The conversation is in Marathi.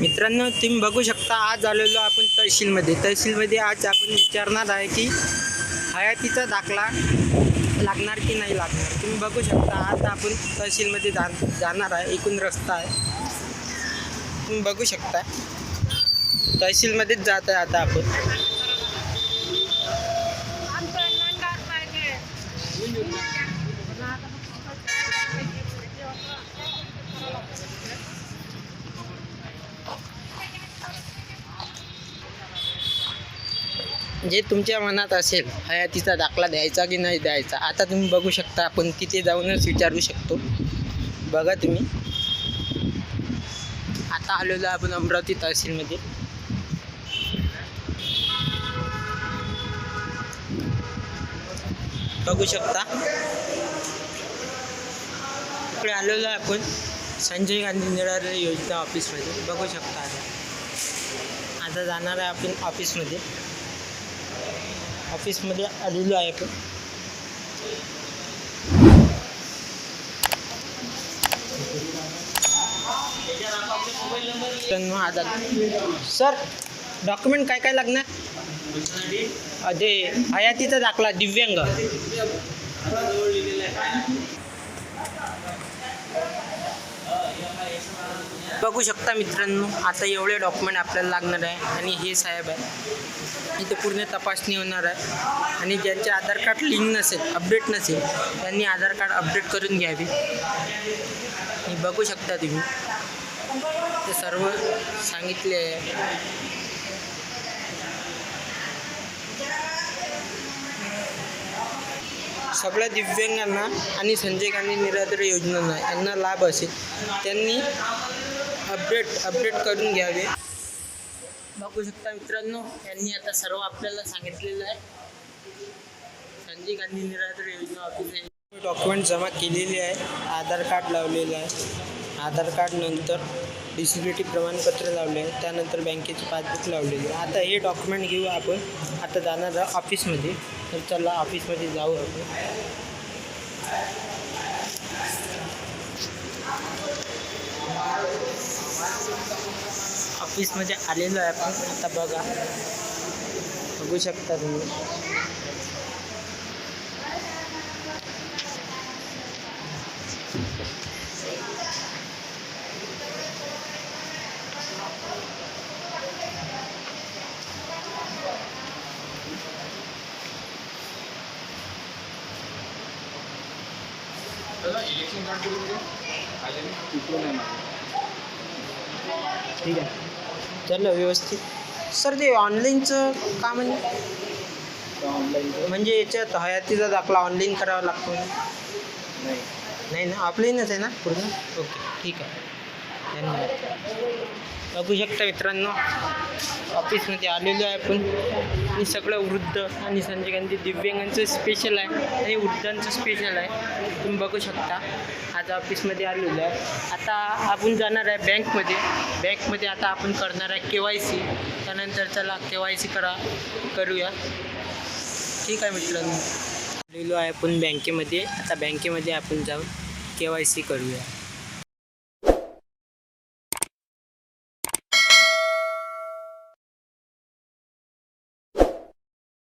मित्रांनो तुम्ही बघू शकता आज आलेलो आपण तहसीलमध्ये. तहसीलमध्ये आज आपण विचारणार आहे की हयातीचा दाखला लागणार की नाही लागणार? तुम्ही बघू शकता आज आपण तहसीलमध्ये जा जाणार आहे एकूण रस्ता आहे. तुम्ही बघू शकता. तहसीलमध्येच जात आहे आता आपण. जे तुमच्या मनात असेल हयातीचा दाखला द्यायचा की नाही द्यायचा आता तुम्ही बघू शकता आपण तिथे जाऊनच विचारू शकतो. बघा तुम्ही. आता आलेलो आहे आपण अमरावती तहसीलमध्ये. बघू शकता. इकडे आलेलो आहे आपण संजय गांधी निराधार योजना ऑफिसमध्ये बघू शकता आता. आता जाणार आहे आपण ऑफिसमध्ये ऑफिसमध्ये आलेलो आहे आपण. सर डॉक्युमेंट काय काय लागणार? अ, ते हयातीचा दाखला दिव्यांग. बघू शकता मित्रांनो आता एवढे डॉक्युमेंट आपल्याला लागणार आहे आणि हे साहेब आहे. इथे पूर्ण तपासणी होणार आहे. आणि ज्यांचे आधार कार्ड लिंक नसेल अपडेट नसेल त्यांनी आधार कार्ड अपडेट करून घ्यावे. हे बघू शकता तुम्ही. ते सर्व सांगितले आहे. सगळ्या दिव्यांगांना आणि संजय गांधी निराधार योजनांना यांना लाभ असेल. त्यांनी अपडेट अपडेट करून घ्यावे. बघू शकता मित्रांनो यांनी आता सर्व आपल्याला सांगितलेलं आहे. संजय गांधी निराधार योजना ऑफिस डॉक्युमेंट जमा केलेली आहे आधार कार्ड लावलेलं आहे. आधार कार्ड नंतर डिसेबिलिटी प्रमाणपत्र लावले आहे त्यानंतर बँकेचे पासबुक लावलेले आहे. आता हे डॉक्युमेंट घेऊ आपण. आता जाणार ऑफिसमध्ये तर चला ऑफिसमध्ये जाऊ आपण. ऑफिसमध्ये आलेलो आहे आपण. आता बघा. बघू शकता तुम्ही. ठीक आहे. चला व्यवस्थित. सर ते ऑनलाईनचं का म्हणजे ऑनलाईन म्हणजे याच्यात हयातीचा दाखला ऑनलाईन करावा लागतो नाही. ना? ऑफलाईनच आहे ना पूर्ण? ओके ठीक आहे. धन्यवाद. बघू शकता मित्रांनो. ऑफिसमध्ये आलेलो आहे आपण. आणि सगळं वृद्ध आणि संजय गांधी दिव्यांगांचं स्पेशल आहे. आणि वृद्धांचं स्पेशल आहे. तुम्ही बघू शकता. आज ऑफिसमध्ये आलेलो आहे. आता आपण जाणार आहे बँकमध्ये. बँकमध्ये आता आपण करणार आहे के वाय सी. त्यानंतर चला के वाय सी करा करूया. ठीक आहे मित्रांनो. आलेलो आहे आपण बँकेमध्ये. आता बँकेमध्ये आपण जाऊन के वाय सी करूया.